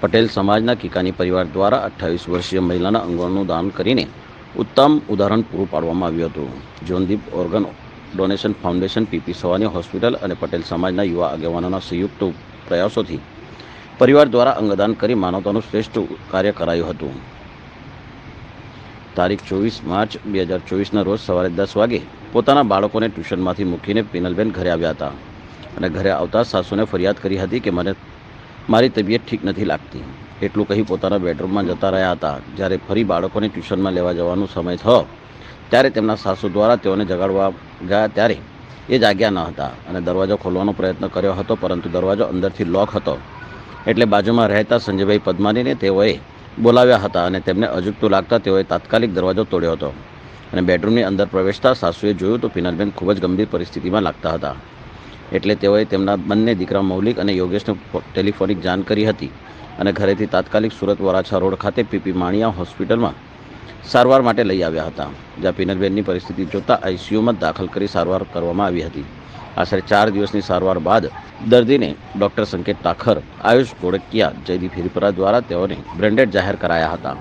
પટેલ સમાજના કિકાની પરિવાર દ્વારા અઠ્ઠાવીસ વર્ષીય મહિલાના અંગોનું દાન કરીને ઉત્તમ ઉદાહરણ પૂરું પાડવામાં આવ્યું હતું. જોનદીપ organ donation foundation, PP Savani hospital અને પટેલ સમાજના યુવા આગેવાનોના સંયુક્ત પ્રયાસોથી પરિવાર દ્વારા અંગદાન કરી માનવતાનું શ્રેષ્ઠ કાર્ય કરાયું હતું. તારીખ ચોવીસ માર્ચ બે હજાર ચોવીસના રોજ સવારે દસ વાગે પોતાના બાળકોને ટ્યુશનમાંથી મૂકીને પિનલબેન ઘરે આવ્યા હતા. અને ઘરે આવતા સાસુને ફરિયાદ કરી હતી કે મને મારી તબિયત ઠીક નથી લાગતી. એટલું કહી પોતાના બેડરૂમમાં જતા રહ્યા હતા. જ્યારે ફરી બાળકોને ટ્યુશનમાં લેવા જવાનો સમય થયો, ત્યારે તેમના સાસુ દ્વારા તેઓને જગાડવા ગયા ત્યારે એ જાગ્યા ન હતા અને દરવાજો ખોલવાનો પ્રયત્ન કર્યો હતો, પરંતુ દરવાજો અંદરથી લોક હતો. એટલે બાજુમાં રહેતા સંજયભાઈ પદ્માનીને તેઓએ બોલાવ્યા હતા અને તેમને અજુગતું લાગતા તેઓએ તાત્કાલિક દરવાજો તોડ્યો હતો. અને બેડરૂમની અંદર પ્રવેશતા સાસુએ જોયું તો પિનલબેન ખૂબ જ ગંભીર પરિસ્થિતિમાં લાગતા હતા. એટલે તેઓએ તેમના બંને દીકરા મૌલિક અને યોગેશને ટેલિફોનિક જાણ કરી હતી અને ઘરેથી તાત્કાલિક સુરત વરાછા રોડ ખાતે પીપી માણિયા હોસ્પિટલમાં સારવાર માટે લઈ આવ્યા હતા, જ્યાં પિનલબેનની પરિસ્થિતિ જોતાં આઈસીયુમાં દાખલ કરી સારવાર કરવામાં આવી હતી. આશરે ચાર દિવસની સારવાર બાદ દર્દીને ડૉક્ટર સંકેત ટાખર આયુષ ગોળકિયા જયદીપ હિરપરા દ્વારા તેઓને બ્રેન્ડેડ જાહેર કરાયા હતા.